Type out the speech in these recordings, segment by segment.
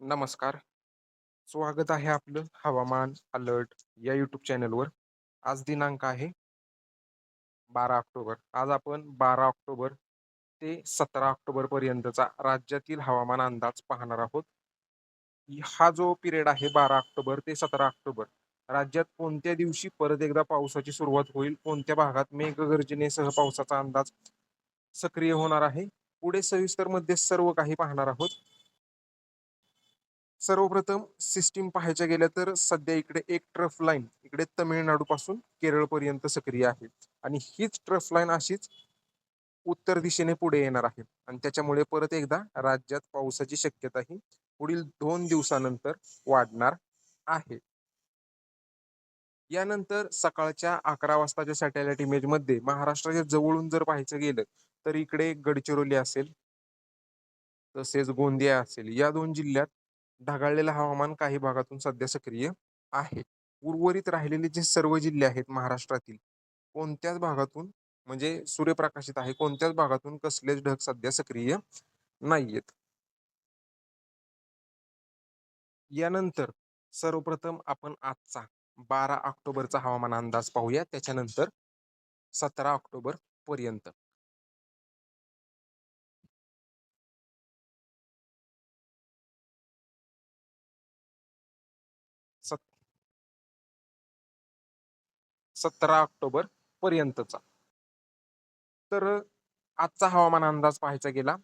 नमस्कार. स्वागत आहे आपलं हवामान अलर्ट या यूट्यूब चॅनलवर. आज दिनांक आहे 12 ऑक्टोबर. आज आपण 12 ऑक्टोबर ते 17 ऑक्टोबर पर्यंतचा राज्यातील हवामान अंदाज पाहणार आहोत. हा जो पिरियड आहे 12 ऑक्टोबर ते 17 ऑक्टोबर राज्यात कोणत्या दिवशी परत एकदा पावसाची सुरुवात होईल, कोणत्या भागात मेघगर्जनेसह पावसाचा अंदाज सक्रिय होणार आहे. पुढे सविस्तरमध्ये सर्व काही पाहणार आहोत. सर्वप्रथम सिस्टीम पाहायच्या गेल्या तर सध्या इकडे एक ट्रफ लाईन इकडे तमिळनाडूपासून केरळपर्यंत केरळ पर्यंत सक्रिय आहे. आणि हीच ट्रफ लाईन अशीच उत्तर दिशेने पुढे येणार आहे. आणि त्याच्यामुळे परत एकदा राज्यात पावसाची शक्यता ही पुढील दोन दिवसानंतर वाढणार आहे. यानंतर सकाळच्या अकरा वाजताच्या सॅटेलाइट इमेजमध्ये महाराष्ट्राच्या जवळून जर पाहायचं गेलं तर इकडे गडचिरोली असेल तसेच गोंदिया असेल या दोन जिल्ह्यात ढगाळलेलं हवामान काही भागातून सध्या सक्रिय आहे. उर्वरित राहिलेले जे सर्व जिल्हे आहेत महाराष्ट्रातील कोणत्याच भागातून म्हणजे सूर्यप्रकाशित आहे कोणत्याच भागातून कसलेच ढग सध्या सक्रिय नाहीयेत. यानंतर सर्वप्रथम आपण आजचा बारा ऑक्टोबरचा हवामान अंदाज पाहूया. त्याच्यानंतर सतरा ऑक्टोबर पर्यंत. सतरा ऑक्टोबर पर्यंतचा. तर आजचा हवामान अंदाज पाहायचा गेला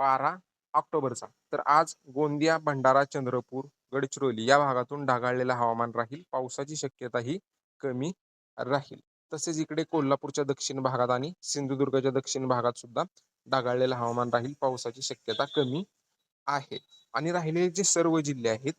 बारा ऑक्टोबरचा. तर आज गोंदिया भंडारा चंद्रपूर गडचिरोली या भागातून ढगाळलेलं हवामान राहील पावसाची शक्यता ही कमी राहील. तसेच इकडे कोल्हापूरच्या दक्षिण भागात आणि सिंधुदुर्गच्या दक्षिण भागात सुद्धा ढगाळलेलं हवामान राहील पावसाची शक्यता कमी आहे. आणि राहिलेले जे सर्व जिल्हे आहेत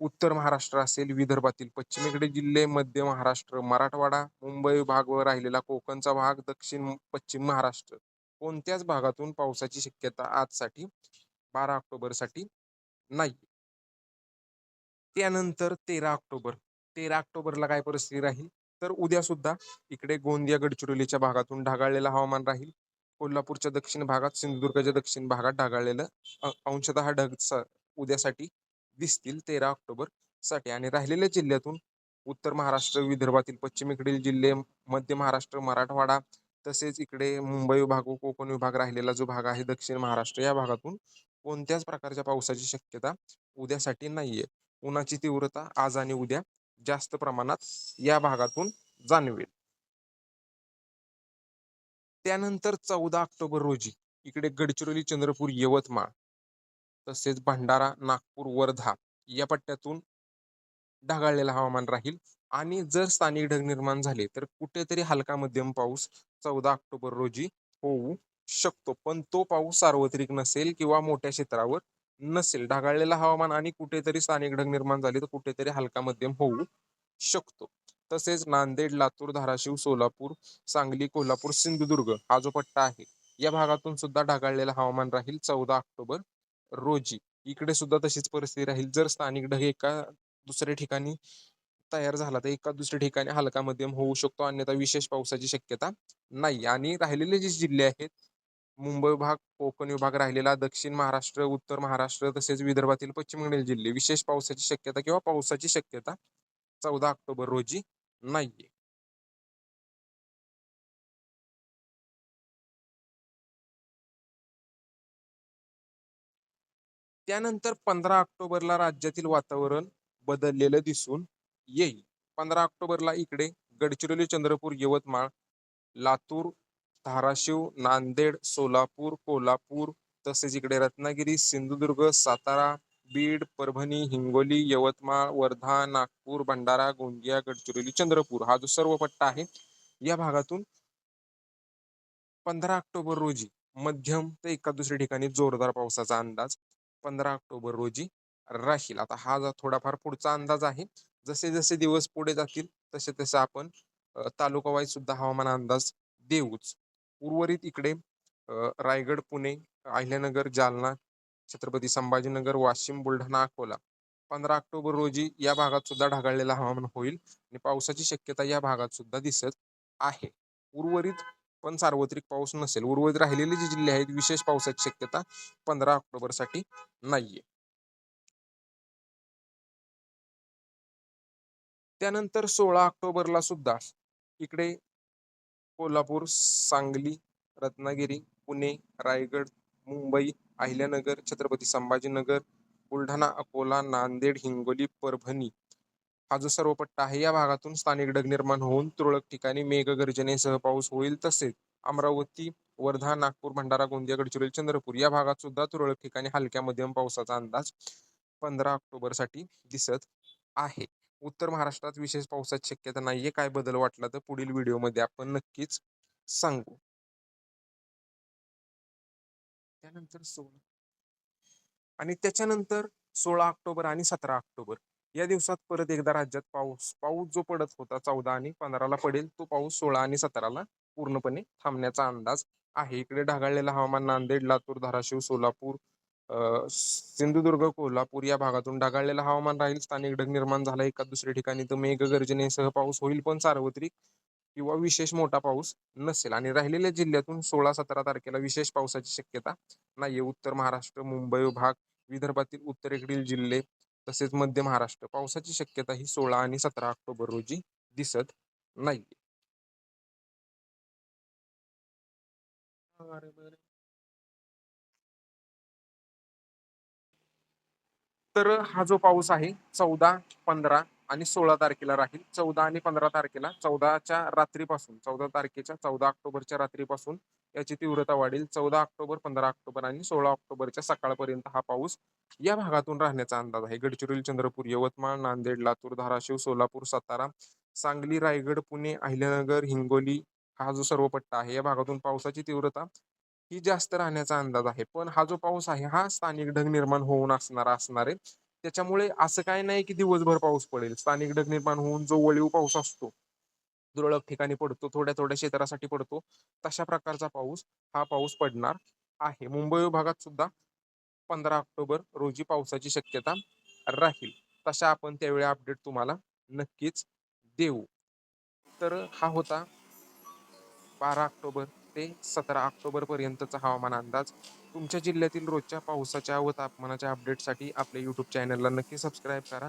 उत्तर महाराष्ट्र असेल विदर्भातील पश्चिमेकडे जिल्हे मध्य महाराष्ट्र मराठवाडा मुंबई भाग व राहिलेला कोकणचा भाग दक्षिण पश्चिम महाराष्ट्र. कोणत्याच भागातून पावसाची शक्यता आजसाठी बारा ऑक्टोबरसाठी नाही त्यानंतर तेरा ऑक्टोबर. तेरा ऑक्टोबरला काय परिस्थिती राहील? तर उद्या सुद्धा इकडे गोंदिया गडचिरोलीच्या भागातून ढगाळलेलं हवामान राहील. कोल्हापूरच्या दक्षिण भागात सिंधुदुर्गच्या दक्षिण भागात ढगाळलेलं अंशतः ढग उद्यासाठी दिसतील तेरा ऑक्टोबरसाठी. आणि राहिलेल्या जिल्ह्यातून उत्तर महाराष्ट्र विदर्भातील पश्चिमेकडील जिल्हे मध्य महाराष्ट्र मराठवाडा तसेच इकडे मुंबई विभाग व कोकण विभाग राहिलेला जो भाग आहे दक्षिण महाराष्ट्र या भागातून कोणत्याच प्रकारच्या पावसाची शक्यता उद्यासाठी नाहीये. उन्हाची तीव्रता आज आणि उद्या जास्त प्रमाणात या भागातून जाणवेल. त्यानंतर चौदा ऑक्टोबर रोजी इकडे गडचिरोली चंद्रपूर यवतमाळ तसेच भंडारा नागपूर वर्धा या पट्ट्यातून ढगाळलेलं हवामान राहील. आणि जर स्थानिक ढग निर्माण झाले तर कुठेतरी हलका मध्यम पाऊस चौदा ऑक्टोबर रोजी होऊ शकतो. पण तो पाऊस सार्वत्रिक नसेल किंवा मोठ्या क्षेत्रावर नसेल ढगाळलेलं हवामान आणि कुठेतरी स्थानिक ढग निर्माण झाले तर कुठेतरी हलका मध्यम होऊ शकतो. तसेच नांदेड लातूर धाराशिव सोलापूर सांगली कोल्हापूर सिंधुदुर्ग हा जो पट्टा आहे या भागातून सुद्धा ढगाळलेलं हवामान राहील चौदा ऑक्टोबर रोजी. इकडे सुद्धा तशीच परिस्थिती राहील. जर स्थानिक ढग एका दुसऱ्या ठिकाणी तयार झाला तर एका दुसऱ्या ठिकाणी हलका मध्यम होऊ शकतो. अन्यथा विशेष पावसाची शक्यता नाही. आणि राहिलेले जे जिल्हे आहेत मुंबई विभाग कोकण विभाग राहिलेला दक्षिण महाराष्ट्र उत्तर महाराष्ट्र तसेच विदर्भातील पश्चिम बंगाल जिल्हे विशेष पावसाची शक्यता किंवा पावसाची शक्यता चौदा ऑक्टोबर रोजी नाहीये. त्यानंतर पंधरा ऑक्टोबरला राज्यातील वातावरण बदललेलं दिसून येईल. पंधरा ऑक्टोबरला इकडे गडचिरोली चंद्रपूर यवतमाळ लातूर धाराशिव नांदेड सोलापूर कोल्हापूर तसेच इकडे रत्नागिरी सिंधुदुर्ग सातारा बीड परभणी हिंगोली यवतमाळ वर्धा नागपूर भंडारा गोंदिया गडचिरोली चंद्रपूर हा जो सर्व पट्टा आहे या भागातून पंधरा ऑक्टोबर रोजी मध्यम ते एका दुसऱ्या ठिकाणी जोरदार पावसाचा अंदाज पंधरा ऑक्टोबर रोजी राहील. आता हा थोडाफार पुढचा अंदाज आहे जसे जसे दिवस पुढे जातील तसे तसे आपण तालुकावाईज सुद्धा हवामान अंदाज देऊच. उर्वरित इकडे रायगड पुणे अहिल्यानगर जालना छत्रपती संभाजीनगर वाशिम बुलढाणा अकोला पंधरा ऑक्टोबर रोजी या भागात सुद्धा ढगाळलेला हवामान होईल आणि पावसाची शक्यता या भागात सुद्धा दिसत आहे. उर्वरित पण सार्वत्रिक पाऊस नसेल. उर्वरित राहिलेले जे जिल्हे आहेत विशेष पावसाची शक्यता पंधरा ऑक्टोबरसाठी नाहीये. त्यानंतर सोळा ऑक्टोबरला सुद्धा इकडे कोल्हापूर सांगली रत्नागिरी पुणे रायगड मुंबई अहिल्यानगर छत्रपती संभाजीनगर बुलढाणा अकोला नांदेड हिंगोली परभणी हा जो सर्व पट्टा आहे या भागातून स्थानिक ढग निर्माण होऊन तुरळक ठिकाणी मेघगर्जनेसह पाऊस होईल तसेच अमरावती वर्धा नागपूर भंडारा गोंदिया गडचिरोली चंद्रपूर या भागात सुद्धा तुरळक ठिकाणी हलक्या मध्यम पावसाचा अंदाज पंधरा ऑक्टोबरसाठी दिसत आहे. उत्तर महाराष्ट्रात विशेष पावसाची शक्यता नाहीये. काय बदल वाटला तर पुढील व्हिडिओमध्ये आपण नक्कीच सांगू. त्यानंतर सोळा आणि त्याच्यानंतर सोळा ऑक्टोबर आणि सतरा ऑक्टोबर. या दिवसात परत एकदा राज्यात पाऊस पाऊस जो पडत होता चौदा आणि पंधराला पडेल तो पाऊस सोळा आणि सतराला पूर्णपणे थांबण्याचा अंदाज आहे. इकडे ढगाळलेलं हवामान नांदेड लातूर धाराशिव सोलापूर सिंधुदुर्ग कोल्हापूर या भागातून ढगाळलेलं हवामान राहील. स्थानिक ढग निर्माण झाला. एका दुसऱ्या ठिकाणी तर मेघगर्जनेसह पाऊस होईल पण सार्वत्रिक किंवा विशेष मोठा पाऊस नसेल. आणि राहिलेल्या जिल्ह्यातून सोळा सतरा तारखेला विशेष पावसाची शक्यता नाहीये. उत्तर महाराष्ट्र मुंबई भाग विदर्भातील उत्तरेकडील जिल्हे तसेच मध्य महाराष्ट्र. पावसाची शक्यता ही सोळा आणि सतरा ऑक्टोबर रोजी दिसत नाही तर हा जो पाऊस आहे चौदा पंधरा आणि सोळा तारखेला राहील. चौदा आणि पंधरा तारखेला चौदाच्या रात्रीपासून चौदा तारखेच्या चौदा ऑक्टोबरच्या रात्रीपासून याची तीव्रता वाढेल. चौदा ऑक्टोबर पंधरा ऑक्टोबर आणि सोळा ऑक्टोबरच्या सकाळपर्यंत हा पाऊस या भागातून राहण्याचा अंदाज आहे. गडचिरोली चंद्रपूर यवतमाळ नांदेड लातूर धाराशिव सोलापूर सातारा सांगली रायगड पुणे अहिल्यानगर हिंगोली हा जो सर्व पट्टा आहे या भागातून पावसाची तीव्रता ही जास्त राहण्याचा अंदाज आहे. पण हा जो पाऊस आहे हा स्थानिक ढग निर्माण होऊन असणारा असणार आहे. त्याच्यामुळे असं काय नाही की दिवसभर पाऊस पडेल. स्थानिक ढग निर्माण होऊन जो वळीव पाऊस असतो तुरळक ठिकाणी पडतो थोड्या थोड्या क्षेत्रासाठी पडतो तशा प्रकारचा पाऊस हा पाऊस पडणार आहे. मुंबई विभागात सुद्धा पंधरा ऑक्टोबर रोजी पावसाची शक्यता राहील. तशा आपण त्यावेळी अपडेट तुम्हाला नक्कीच देऊ. तर हा होता बारा ऑक्टोबर ते सतरा ऑक्टोबर पर्यंतचा हवामान अंदाज. तुमच्या जिल्ह्यातील रोजच्या पावसाच्या व तापमानाच्या अपडेटसाठी आपल्या यूट्यूब चॅनलला नक्की सबस्क्राईब करा.